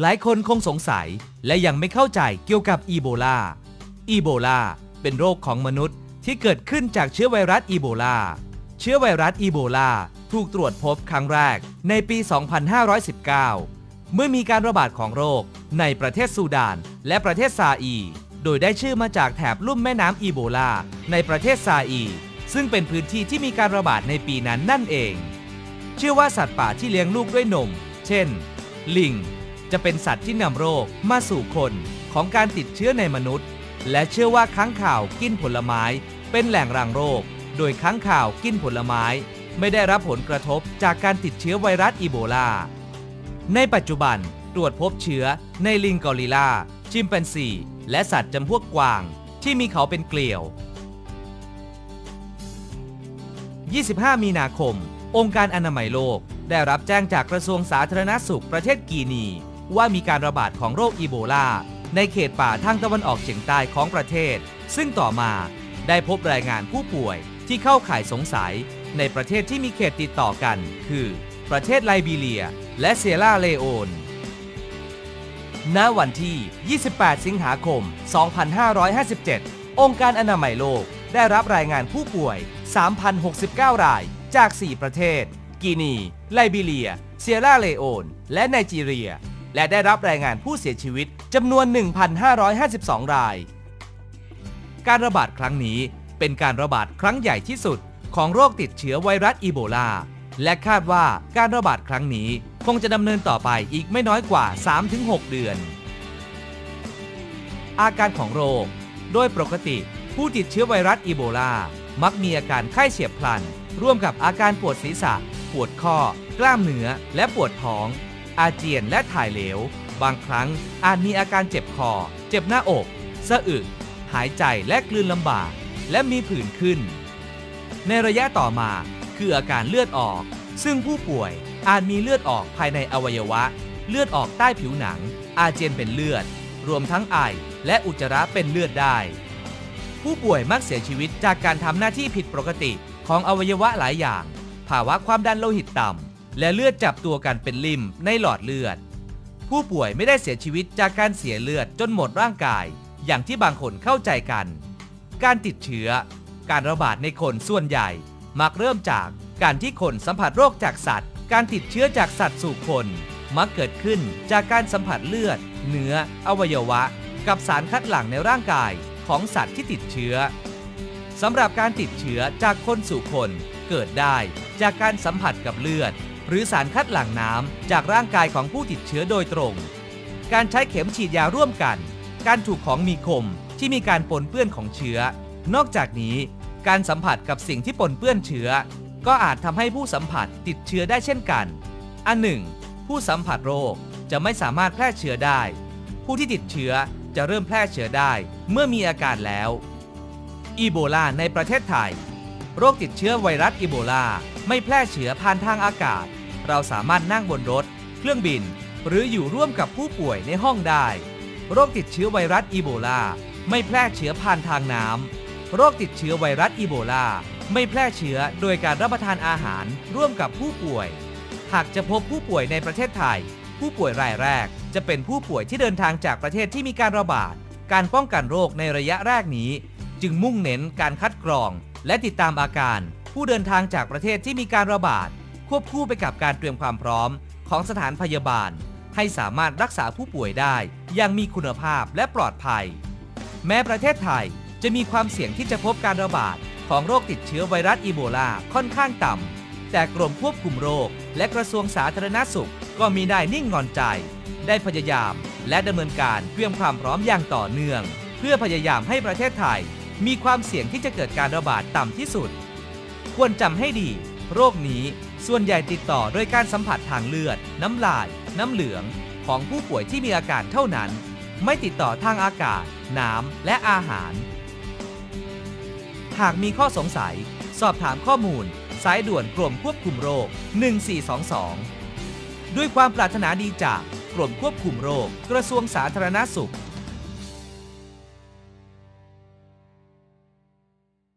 หลายคนคงสงสัยและยังไม่เข้าใจเกี่ยวกับอีโบลา อีโบลาเป็นโรคของมนุษย์ที่เกิดขึ้นจากเชื้อไวรัสอีโบลา เชื้อไวรัสอีโบลาถูกตรวจพบครั้งแรกในปี 2519 เมื่อมีการระบาดของโรคในประเทศซูดาน และประเทศซาอี โดยได้ชื่อมาจากแถบลุ่มแม่น้ำอีโบลา ในประเทศซาอี ซึ่งเป็นพื้นที่ที่มีการระบาดในปีนั้นนั่นเอง เชื่อว่าสัตว์ป่าที่เลี้ยงลูกด้วยนม เช่น ลิง จะเป็นสัตว์ที่นำโรคมาสู่คนของการติดเชื้อในมนุษย์ และเชื่อว่าค้างข่าวกินผลไม้ เป็นแหล่งรังโรค โดยค้างข่าวกินผลไม้ ไม่ได้รับผลกระทบจากการติดเชื้อไวรัสอีโบลา ในปัจจุบันตรวจพบเชื้อในลิงกอริลลาชิมแปนซี และสัตว์จำพวกกวาง ที่มีเขาเป็นเกลียว 25 มีนาคม องค์การอนามัยโลก ได้รับแจ้งจากกระทรวงสาธารณสุขประเทศกีนี ว่ามีการระบาดของโรคอีโบลา ในเขตป่าทางตะวันออกเฉียงใต้ของประเทศ ซึ่งต่อมาได้พบรายงานผู้ป่วยที่เข้าข่ายสงสัย ในประเทศที่มีเขตติดต่อกัน คือ ประเทศไลบีเรีย และเซียร่าเลโอน ณ วันที่ 28 สิงหาคม 2557 องค์การอนามัยโลกได้รับรายงานผู้ป่วย 3,069 รายจาก 4 ประเทศกีนี ไลบีเรีย เซียร่าเลโอน และไนจีเรีย และได้รับรายงานผู้เสียชีวิตจำนวน 1,552 ราย การระบาดครั้งนี้เป็นการระบาดครั้งใหญ่ที่สุดของโรคติดเชื้อไวรัสอีโบลา และคาดว่าการระบาดครั้งนี้คงจะดำเนินต่อไปอีกไม่น้อยกว่า 3-6 เดือน อาการของโรค โดยปกติผู้ติดเชื้อไวรัสอีโบลา มักมีอาการไข้เฉียบพลัน ร่วมกับอาการปวดศีรษะ ปวดข้อ กล้ามเนื้อ และปวดท้อง อาเจียนและถ่ายเหลว บางครั้งอาจมีอาการเจ็บคอ เจ็บหน้าอก สะอึก หายใจและกลืนลำบาก และมีผื่นขึ้น ในระยะต่อมาคืออาการเลือดออก ซึ่งผู้ป่วยอาจมีเลือดออกภายในอวัยวะ เลือดออกใต้ผิวหนัง อาเจียนเป็นเลือด รวมทั้งไอและอุจจาระเป็นเลือดได้ ผู้ป่วยมักเสียชีวิตจากการทำหน้าที่ผิดปกติของอวัยวะหลายอย่าง ภาวะความดันโลหิตต่ำ และเลือดจับตัวกันเป็นลิ่มในหลอดเลือด ผู้ป่วยไม่ได้เสียชีวิตจากการเสียเลือดจนหมดร่างกาย อย่างที่บางคนเข้าใจกัน การติดเชื้อ การระบาดในคนส่วนใหญ่ มักเริ่มจากการที่คนสัมผัสโรคจากสัตว์ การติดเชื้อจากสัตว์สู่คน มักเกิดขึ้นจากการสัมผัสเลือด เนื้อ อวัยวะ กับสารคัดหลั่งในร่างกายของสัตว์ที่ติดเชื้อสำหรับการติดเชื้อจากคนสู่คนเกิดได้จากการสัมผัสกับเลือด หรือสารคัดหลั่งน้ำจากร่างกายของผู้ติดเชื้อโดยตรง การใช้เข็มฉีดยาร่วมกัน การถูกของมีคมที่มีการปนเปื้อนของเชื้อ นอกจากนี้ การสัมผัสกับสิ่งที่ปนเปื้อนเชื้อ ก็อาจทำให้ผู้สัมผัสติดเชื้อได้เช่นกัน อันหนึ่ง ผู้สัมผัสโรคจะไม่สามารถแพร่เชื้อได้ ผู้ที่ติดเชื้อจะเริ่มแพร่เชื้อได้เมื่อมีอาการแล้ว อีโบลาในประเทศไทย โรคติดเชื้อไวรัสอีโบลาไม่แพร่เชื้อผ่านทางอากาศ เราสามารถนั่งบนรถ เครื่องบิน หรืออยู่ร่วมกับผู้ป่วยในห้องได้ โรคติดเชื้อไวรัสอีโบลา ไม่แพร่เชื้อผ่านทางน้ำ โรคติดเชื้อไวรัสอีโบลา ไม่แพร่เชื้อโดยการรับประทานอาหารร่วมกับผู้ป่วย หากจะพบผู้ป่วยในประเทศไทย ผู้ป่วยรายแรกจะเป็นผู้ป่วยที่เดินทางจากประเทศที่มีการระบาด การป้องกันโรคในระยะแรกนี้ จึงมุ่งเน้นการคัดกรอง และติดตามอาการ ผู้เดินทางจากประเทศที่มีการระบาด วบคู่ไปกับการเตรียมความพร้อมของสถานพยาบาล ให้สามารถรักษาผู้ป่วยได้อย่างมีคุณภาพและปลอดภัย แม้ประเทศไทยจะมีความเสี่ยงที่จะพบการระบาดของโรคติดเชื้อไวรัสอีโบลาค่อนข้างต่ำ แต่กรมควบคุมโรค และกระทรวงสาธารณสุข ก็มีได้นิ่งนอนใจ ได้พยายามและดำเนินการเตรียมความพร้อมอย่างต่อเนื่อง เพื่อพยายามให้ประเทศไทย มีความเสี่ยงที่จะเกิดการระบาดต่ำที่สุด ควรจำให้ดี โรคนี้ ส่วนใหญ่ติดต่อโดยการสัมผัสทางเลือด น้ำลาย น้ำเหลือง ของผู้ป่วยที่มีอาการเท่านั้น ไม่ติดต่อทางอากาศ น้ำ และอาหาร หากมีข้อสงสัย สอบถามข้อมูล สายด่วนกรมควบคุมโรค 1422 ด้วยความปรารถนาดีจากกรมควบคุมโรค กระทรวงสาธารณสุข